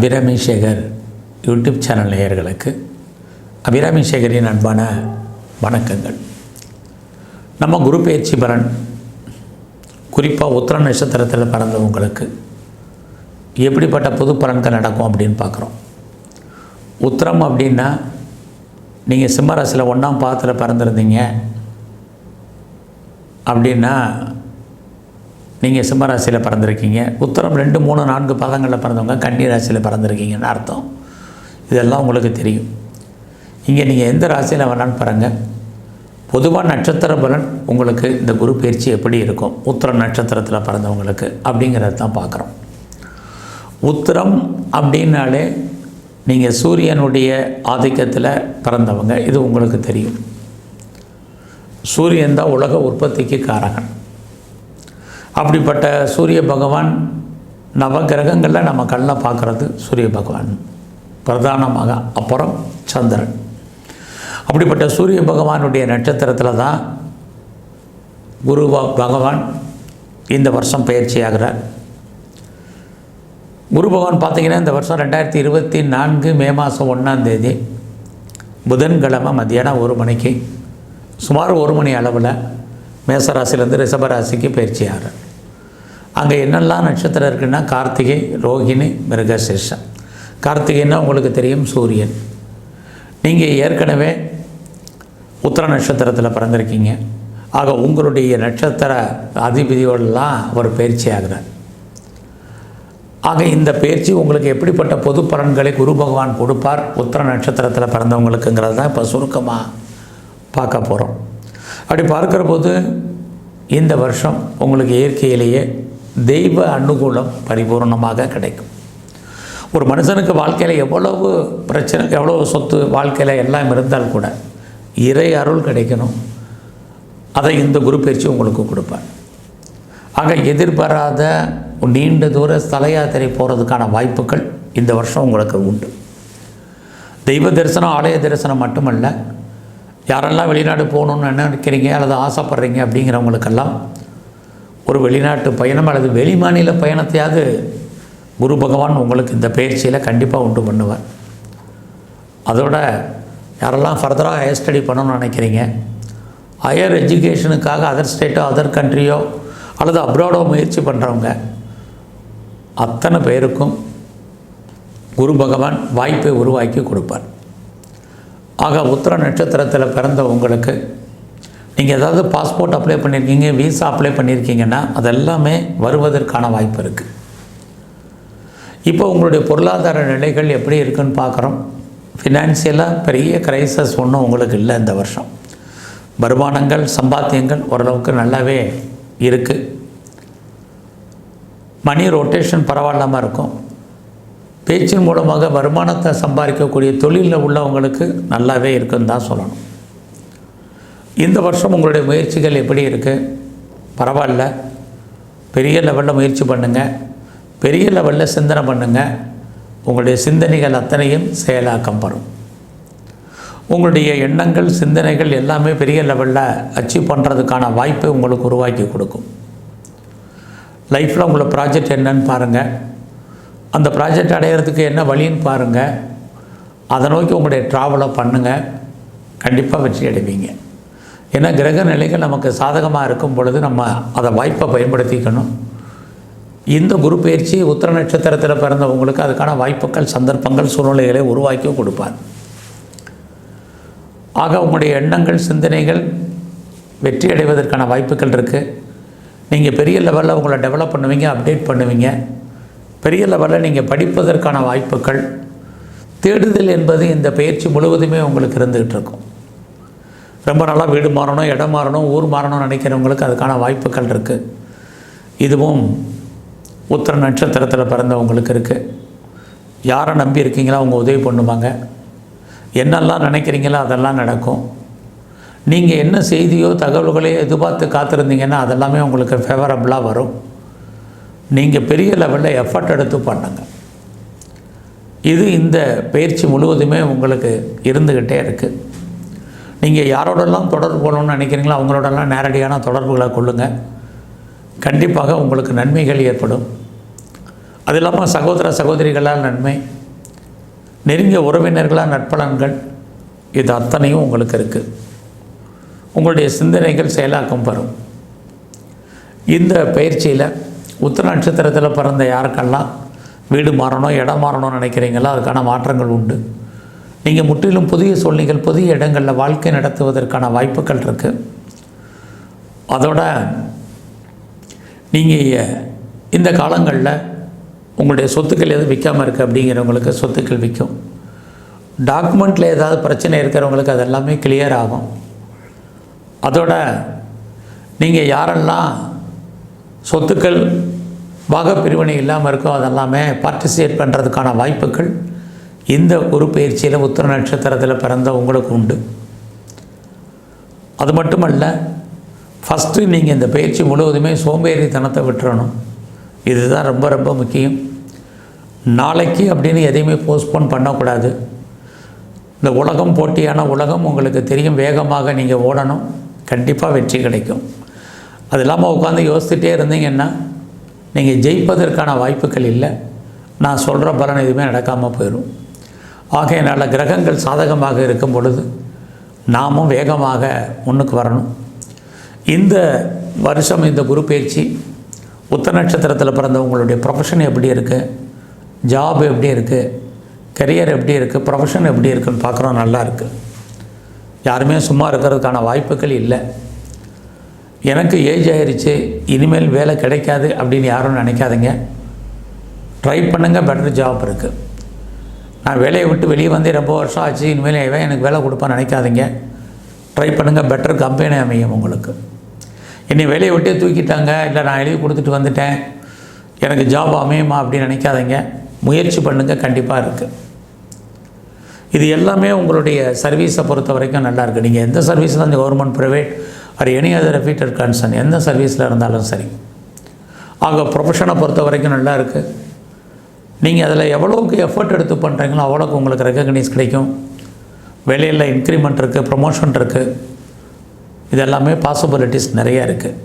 Abirami Sekar YouTube channel நேயர்களுக்கு அபிராமி சேகரின் அன்பான வணக்கங்கள். நம்ம குரு பயிற்சி பலன் குறிப்பாக உத்திர நட்சத்திரத்தில் பிறந்தவங்களுக்கு எப்படிப்பட்ட புது பலன்கள் நடக்கும் அப்படின்னு பார்க்குறோம். உத்திரம் அப்படின்னா நீங்கள் சிம்மராசியில் ஒன்றாம் பாதத்தில் பிறந்திருந்தீங்க அப்படின்னா நீங்கள் சிம்மராசியில் பிறந்திருக்கீங்க. உத்தரம் ரெண்டு மூணு நான்கு பாதங்களில் பிறந்தவங்க கன்னி ராசியில் பிறந்திருக்கீங்கன்னு அர்த்தம். இதெல்லாம் உங்களுக்கு தெரியும். இங்கே நீங்கள் எந்த ராசியில் வேணாலும் பாருங்கள் பொதுவாக நட்சத்திர பலன் உங்களுக்கு இந்த குரு பயிற்சி எப்படி இருக்கும்? உத்திரம் நட்சத்திரத்தில் பிறந்தவங்களுக்கு அப்படிங்கிறத தான் பார்க்குறோம். உத்திரம் அப்படின்னாலே நீங்கள் சூரியனுடைய ஆதிக்கத்தில் பிறந்தவங்க. இது உங்களுக்கு தெரியும். சூரியன் தான் உலக உற்பத்திக்கு காரகன். அப்படிப்பட்ட சூரிய பகவான் நவகிரகங்களில் நம்ம கண்ணில் பார்க்குறது சூரிய பகவான். பிரதானமாக அப்புறம் சந்திரன். அப்படிப்பட்ட சூரிய பகவானுடைய நட்சத்திரத்தில் தான் குரு பகவான் இந்த வருஷம் பயிற்சியாகிறார் குரு பகவான் பார்த்தீங்கன்னா இந்த வருஷம் ரெண்டாயிரத்தி இருபத்தி நான்கு மே மாதம் ஒன்றாம் தேதி. புதன்கிழமை மத்தியானம் ஒரு மணிக்கு. சுமார் ஒரு மணி அளவில் மேசராசிலேருந்து ரிஷபராசிக்கு பயிற்சி ஆகிறார் அங்கே என்னெல்லாம் நட்சத்திரம் இருக்குன்னா கார்த்திகை ரோகிணி மிருகசேஷம். கார்த்திகைன்னா உங்களுக்கு தெரியும் சூரியன். நீங்கள் ஏற்கனவே உத்தர நட்சத்திரத்தில் பிறந்திருக்கீங்க. ஆக உங்களுடைய நட்சத்திர அதிபதியோடலாம் அவர் பயிற்சி ஆகிறார். ஆக இந்த பயிற்சி உங்களுக்கு எப்படிப்பட்ட பொது பலன்களை குரு பகவான் கொடுப்பார்? உத்தர நட்சத்திரத்தில் பிறந்தவங்களுக்குங்கிறது தான் இப்போ சுருக்கமாக பார்க்க போகிறோம் அப்படி பார்க்குற போது இந்த வருஷம் உங்களுக்கு இயற்கையிலேயே தெய்வ அனுகூலம் பரிபூர்ணமாக கிடைக்கும். ஒரு மனுஷனுக்கு வாழ்க்கையில் எவ்வளவு பிரச்சனை எவ்வளவு சொத்து வாழ்க்கையில் எல்லாம் இருந்தால் கூட இறை அருள் கிடைக்கணும். அதை இந்த குரு பயிற்சி உங்களுக்கு கொடுப்பேன் ஆக எதிர்பாராத நீண்ட தூர ஸ்தல யாத்திரை போகிறதுக்கான வாய்ப்புகள் இந்த வருஷம் உங்களுக்கு உண்டு. தெய்வ தரிசனம் ஆலய தரிசனம் மட்டுமல்ல யாரெல்லாம் வெளிநாடு போகணுன்னு நினைக்கிறீங்க அல்லது ஆசைப்பட்றீங்க அப்படிங்கிறவங்களுக்கெல்லாம் ஒரு வெளிநாட்டு பயணம் அல்லது வெளிமாநில பயணத்தையாவது குரு பகவான் உங்களுக்கு இந்த பயிற்சியில் கண்டிப்பாக உண்டு பண்ணுவார். அதோட யாரெல்லாம் ஃபர்தராக ஹையர் ஸ்டடி பண்ணணும்னு நினைக்கிறீங்க ஹையர் எஜுகேஷனுக்காக அதர் ஸ்டேட்டோ அதர் கண்ட்ரியோ அல்லது அப்ராடோ முயற்சி பண்ணுறவங்க அத்தனை பேருக்கும் குரு பகவான் வாய்ப்பை உருவாக்கி கொடுப்பார். ஆக உத்திர நட்சத்திரத்தில் பிறந்த உங்களுக்கு நீங்கள் ஏதாவது பாஸ்போர்ட் அப்ளை பண்ணியிருக்கீங்க விசா அப்ளை பண்ணியிருக்கீங்கன்னா அதெல்லாமே வருவதற்கான வாய்ப்பு இருக்குது இப்போ உங்களுடைய பொருளாதார நிலைகள் எப்படி இருக்குன்னு பார்க்குறோம். ஃபினான்சியலாக பெரிய கிரைசஸ் ஒன்றும் உங்களுக்கு இல்லை இந்த வருஷம். வருமானங்கள் சம்பாத்தியங்கள் ஓரளவுக்கு நல்லாவே இருக்குது மணி ரொட்டேஷன் பரவாயில்லாமல் இருக்கும். பேச்சின் மூலமாக வருமானத்தை சம்பாதிக்கக்கூடிய தொழிலில் உள்ளவங்களுக்கு நல்லாவே இருக்குன்னு தான் சொல்லணும். இந்த வருஷம் உங்களுடைய முயற்சிகள் எப்படி இருக்குது பரவாயில்ல. பெரிய லெவலில் முயற்சி பண்ணுங்கள் பெரிய லெவலில் சிந்தனை பண்ணுங்கள் உங்களுடைய சிந்தனைகள் அத்தனையும் செயலாக்கம் பெறும். உங்களுடைய எண்ணங்கள் சிந்தனைகள் எல்லாமே பெரிய லெவலில் அச்சீவ் பண்ணுறதுக்கான வாய்ப்பை உங்களுக்கு உருவாக்கி கொடுக்கும். லைஃப்பில் உங்களோட ப்ராஜெக்ட் என்னன்னு பாருங்கள் அந்த ப்ராஜெக்ட் அடையிறதுக்கு என்ன வழின்னு பாருங்கள் அதை நோக்கி உங்களுடைய ட்ராவலை பண்ணுங்கள் கண்டிப்பாக வெற்றி அடைவீங்க. ஏன்னா கிரக நிலைகள் நமக்கு சாதகமாக இருக்கும் பொழுது நம்ம அதை வாய்ப்பை பயன்படுத்திக்கணும். இந்த குரு பயிற்சி உத்திர நட்சத்திரத்தில் பிறந்தவங்களுக்கு அதுக்கான வாய்ப்புகள் சந்தர்ப்பங்கள் சூழ்நிலைகளை உருவாக்கி கொடுப்பார். ஆக உங்களுடைய எண்ணங்கள் சிந்தனைகள் வெற்றி அடைவதற்கான வாய்ப்புகள் இருக்குது நீங்கள் பெரிய லெவலில் உங்களை டெவலப் பண்ணுவீங்க அப்டேட் பண்ணுவீங்க. பெரிய லெவலில் நீங்கள் படிப்பதற்கான வாய்ப்புகள் தேடுதல் என்பது இந்த பயிற்சி முழுவதுமே உங்களுக்கு இருந்துகிட்டு இருக்கும். ரொம்ப நல்லா வீடு மாறணும் இடம் மாறணும் ஊர் மாறணும்னு நினைக்கிறவங்களுக்கு அதுக்கான வாய்ப்புகள் இருக்குது இதுவும் உத்தர நட்சத்திரத்தில் பிறந்தவங்களுக்கு இருக்குது யாரை நம்பி இருக்கீங்களோ அவங்க உதவி பண்ணுவாங்க. என்னெல்லாம் நினைக்கிறீங்களோ அதெல்லாம் நடக்கும். நீங்கள் என்ன செய்தியோ தகவல்களையோ எதிர்பார்த்து காத்திருந்தீங்கன்னா அதெல்லாமே உங்களுக்கு ஃபேவரபுளாக வரும். நீங்கள் பெரிய லெவலில் எஃபர்ட் எடுத்து பண்ணுங்க. இது இந்த பயிற்சி முழுவதுமே உங்களுக்கு இருந்துக்கிட்டே இருக்குது நீங்கள் யாரோடெல்லாம் தொடர்பு கொள்ளணும்னு நினைக்கிறீங்களோ அவங்களோடலாம் நேரடியான தொடர்புகளை கொள்ளுங்கள் கண்டிப்பாக உங்களுக்கு நன்மைகள் ஏற்படும். அது இல்லாமல் சகோதர சகோதரிகளால் நன்மை. நெருங்கிய உறவினர்களால் நட்பலன்கள் இது அத்தனையும் உங்களுக்கு இருக்குது உங்களுடைய சிந்தனைகள் செயலாக்கம் பெறும். இந்த பயிற்சியில் உத்திர நட்சத்திரத்தில் பிறந்த யாருக்கெல்லாம் வீடு மாறணும் இடம் மாறணும்னு நினைக்கிறீங்களோ அதுக்கான மாற்றங்கள் உண்டு. நீங்கள் முற்றிலும் புதிய சூழ்நிலைகள் புதிய இடங்களில் வாழ்க்கை நடத்துவதற்கான வாய்ப்புகள் இருக்குது அதோட நீங்கள் இந்த காலங்களில் உங்களுடைய சொத்துக்கள் எதுவும் விற்காமல் இருக்குது அப்படிங்கிறவங்களுக்கு சொத்துக்கள் விற்கும் டாக்குமெண்ட்டில் ஏதாவது பிரச்சனை இருக்கிறவங்களுக்கு அது எல்லாமே கிளியர் ஆகும். அதோட நீங்கள் யாரெல்லாம் சொத்துக்கள் பாகப்பிரிவினை இல்லாமல் இருக்கோ அதெல்லாமே பார்ட்டிசிபேட் பண்ணுறதுக்கான வாய்ப்புகள். இந்த குரு பயிற்சியில் உத்திர நட்சத்திரத்தில் பிறந்த உங்களுக்கு உண்டு. அது மட்டுமல்ல ஃபஸ்ட்டு நீங்கள் இந்த பயிற்சி முழுவதுமே சோம்பேறித்தனத்தை விட்டுறணும். இதுதான் ரொம்ப ரொம்ப முக்கியம். நாளைக்கு அப்படின்னு எதையுமே போஸ்ட்போன் பண்ணக்கூடாது. இந்த உலகம் போட்டியான உலகம் உங்களுக்கு தெரியும் வேகமாக நீங்கள் ஓடணும். கண்டிப்பாக வெற்றி கிடைக்கும். அது இல்லாமல் உட்காந்து யோசித்துட்டே இருந்தீங்கன்னா நீங்கள் ஜெயிப்பதற்கான வாய்ப்புகள் இல்லை. நான் சொல்கிற பலன் எதுவுமே நடக்காமல் போயிடும் ஆகையினால் கிரகங்கள் சாதகமாக இருக்கும் பொழுது நாமும் வேகமாக முன்னுக்கு வரணும். இந்த வருஷம் இந்த குரு பயிற்சி உத்தர நட்சத்திரத்தில் பிறந்தவங்களுடைய ப்ரொஃபஷன் எப்படி இருக்குது ஜாப் எப்படி இருக்குது கரியர் எப்படி இருக்குது ப்ரொஃபஷன் எப்படி இருக்குன்னு பார்க்குறோம் நல்லா இருக்குது யாருமே சும்மா இருக்கிறதுக்கான வாய்ப்புகள் இல்லை. எனக்கு ஏஜ் ஆயிடுச்சு இனிமேல் வேலை கிடைக்காது அப்படின்னு யாரும் நினைக்காதீங்க. ட்ரை பண்ணுங்கள் பெட்டர் ஜாப் இருக்குது நான் வேலையை விட்டு வெளியே வந்து ரொம்ப வருஷம் ஆச்சு இனிமேல் இவன் எனக்கு வேலை கொடுப்பான்னு நினைக்காதீங்க. ட்ரை பண்ணுங்கள் பெட்டர் கம்பெனி அமையும் உங்களுக்கு. என்னை வேலையை விட்டே தூக்கிட்டாங்க இல்லை நான் எழுதி கொடுத்துட்டு வந்துட்டேன். எனக்கு ஜாப் அமையுமா அப்படின்னு நினைக்காதீங்க. முயற்சி பண்ணுங்கள் கண்டிப்பாக இருக்குது இது எல்லாமே உங்களுடைய சர்வீஸை பொறுத்த வரைக்கும் நல்லா இருக்குது நீங்கள் எந்த சர்வீஸில் இந்த government private or any other reputed concern எந்த சர்வீஸில் இருந்தாலும் சரி. ஆக ப்ரொஃபஷனை பொறுத்த வரைக்கும் நல்லா இருக்குது நீங்கள் அதில் எவ்வளோக்கு எஃபர்ட் எடுத்து பண்ணுறீங்களோ அவ்வளோக்கு உங்களுக்கு ரெக்கக்னைஸ் கிடைக்கும். வெளியில் இன்க்ரிமெண்ட் இருக்குது ப்ரொமோஷன் இருக்குது இது எல்லாமே பாசிபிலிட்டிஸ் நிறையா இருக்குது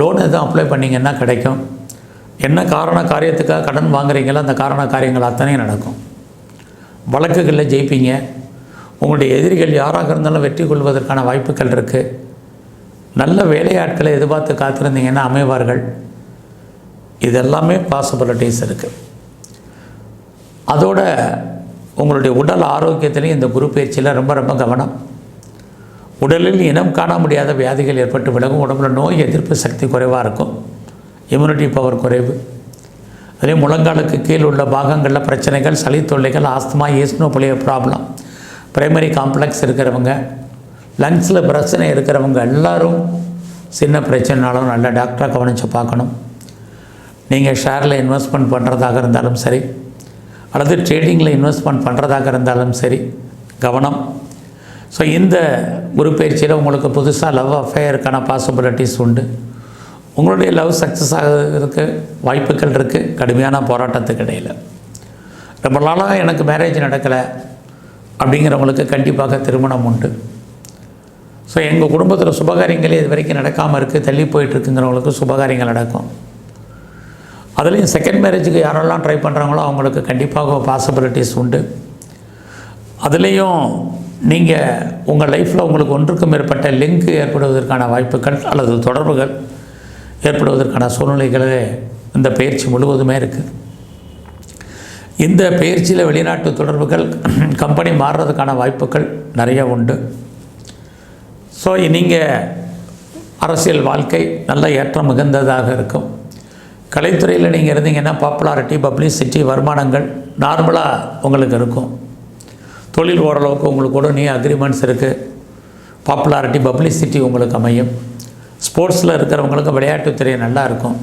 லோன் எதுவும் அப்ளை பண்ணிங்கன்னா கிடைக்கும். என்ன காரண காரியத்துக்காக கடன் வாங்குறீங்களோ அந்த காரண காரியங்கள் அத்தனையும் நடக்கும். வழக்குகளில் ஜெயிப்பீங்க. உங்களுடைய எதிரிகள் யாராக இருந்தாலும் வெற்றி கொள்வதற்கான வாய்ப்புகள் இருக்குது நல்ல வேலையாட்களை எதிர்பார்த்து காத்திருந்தீங்கன்னா அமைவார்கள். இதெல்லாமே பாசிபிலிட்டிஸ் இருக்குது அதோட உங்களுடைய உடல் ஆரோக்கியத்திலையும் இந்த குரு பயிற்சியில் ரொம்ப ரொம்ப கவனம். உடலில் இனம் காண முடியாத வியாதிகள் ஏற்பட்டு விலகும். உடம்புல நோய் எதிர்ப்பு சக்தி குறைவாக இருக்கும். இம்யூனிட்டி பவர் குறைவு. அதே முழங்காலுக்கு கீழ் உள்ள பாகங்களில் பிரச்சனைகள் சளி தொல்லைகள் asthma eosinophilia problem primary complex இருக்கிறவங்க. லங்ஸில் பிரச்சனை இருக்கிறவங்க எல்லோரும் சின்ன பிரச்சனைனாலும் நல்ல டாக்டராக கவனித்து பார்க்கணும். நீங்கள் ஷேரில் இன்வெஸ்ட்மெண்ட் பண்ணுறதாக இருந்தாலும் சரி அல்லது ட்ரேடிங்கில் இன்வெஸ்ட்மெண்ட் பண்ணுறதாக இருந்தாலும் சரி கவனம். ஸோ இந்த குரு பயிற்சியில் உங்களுக்கு புதுசாக லவ் அஃபேருக்கான பாசிபிலிட்டிஸ் உண்டு. உங்களுடைய லவ் சக்ஸஸ் ஆகிறதுக்கு வாய்ப்புகள் இருக்குது கடுமையான போராட்டத்துக்கு இடையில். ரொம்ப நாளாக எனக்கு மேரேஜ் நடக்கலை அப்படிங்கிறவங்களுக்கு கண்டிப்பாக திருமணம் உண்டு. ஸோ எங்கள் குடும்பத்தில் சுபகாரியங்களே இது வரைக்கும் நடக்காமல் இருக்குது தள்ளி போயிட்டுருக்குங்கிறவங்களுக்கு சுபகாரியங்கள் நடக்கும். அதுலேயும் செகண்ட் மேரேஜுக்கு யாரெல்லாம் ட்ரை பண்ணுறாங்களோ அவங்களுக்கு கண்டிப்பாக பாசிபிலிட்டிஸ் உண்டு. அதுலேயும் நீங்கள் உங்கள் லைஃப்பில் உங்களுக்கு ஒன்றுக்கும் மேற்பட்ட லிங்க் ஏற்படுவதற்கான வாய்ப்புகள் அல்லது தொடர்புகள் ஏற்படுவதற்கான சூழ்நிலைகளே இந்த பயிற்சி முழுவதுமே இருக்குது இந்த பயிற்சியில் வெளிநாட்டு தொடர்புகள் கம்பெனி மாறுறதுக்கான வாய்ப்புகள் நிறைய உண்டு. ஸோ நீங்கள் அரசியல் வாழ்க்கை நல்ல ஏற்றம் மிகுந்ததாக இருக்கும். கலைத்துறையில் நீங்கள் இருந்தீங்கன்னா பாப்புலாரிட்டி பப்ளிசிட்டி வருமானங்கள் நார்மலாக உங்களுக்கு இருக்கும். தொழில் ஓரளவுக்கு உங்களுக்கு கூட நீ அக்ரிமெண்ட்ஸ் இருக்குது பாப்புலாரிட்டி பப்ளிசிட்டி உங்களுக்கு அமையும். ஸ்போர்ட்ஸில் இருக்கிறவங்களுக்கு விளையாட்டுத்துறை நல்லா இருக்கும்.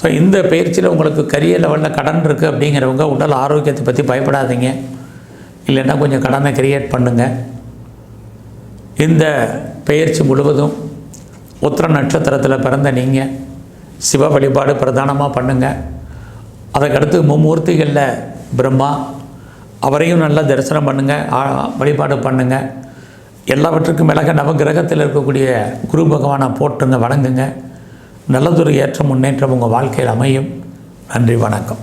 ஸோ இந்த பயிற்சியில் உங்களுக்கு கரிய லெவலில் கடன் இருக்குது அப்படிங்கிறவங்க உடல் ஆரோக்கியத்தை பற்றி பயப்படாதீங்க. இல்லைன்னா கொஞ்சம் கடனை கிரியேட் பண்ணுங்கள் இந்த பயிற்சி முழுவதும் உத்திர நட்சத்திரத்தில் பிறந்த நீங்கள் சிவ வழிபாடு பிரதானமாக பண்ணுங்கள் அதுக்கடுத்து மும்மூர்த்திகளில் பிரம்மா அவரையும் நல்லா தரிசனம் பண்ணுங்கள் வழிபாடு பண்ணுங்கள் எல்லாவற்றுக்கும் மேலாக நவகிரகத்தில் இருக்கக்கூடிய குரு பகவானை போட்டுங்க வணங்குங்க. நல்லதொரு ஏற்ற முன்னேற்றம் உங்கள் வாழ்க்கையில் அமையும். நன்றி வணக்கம்.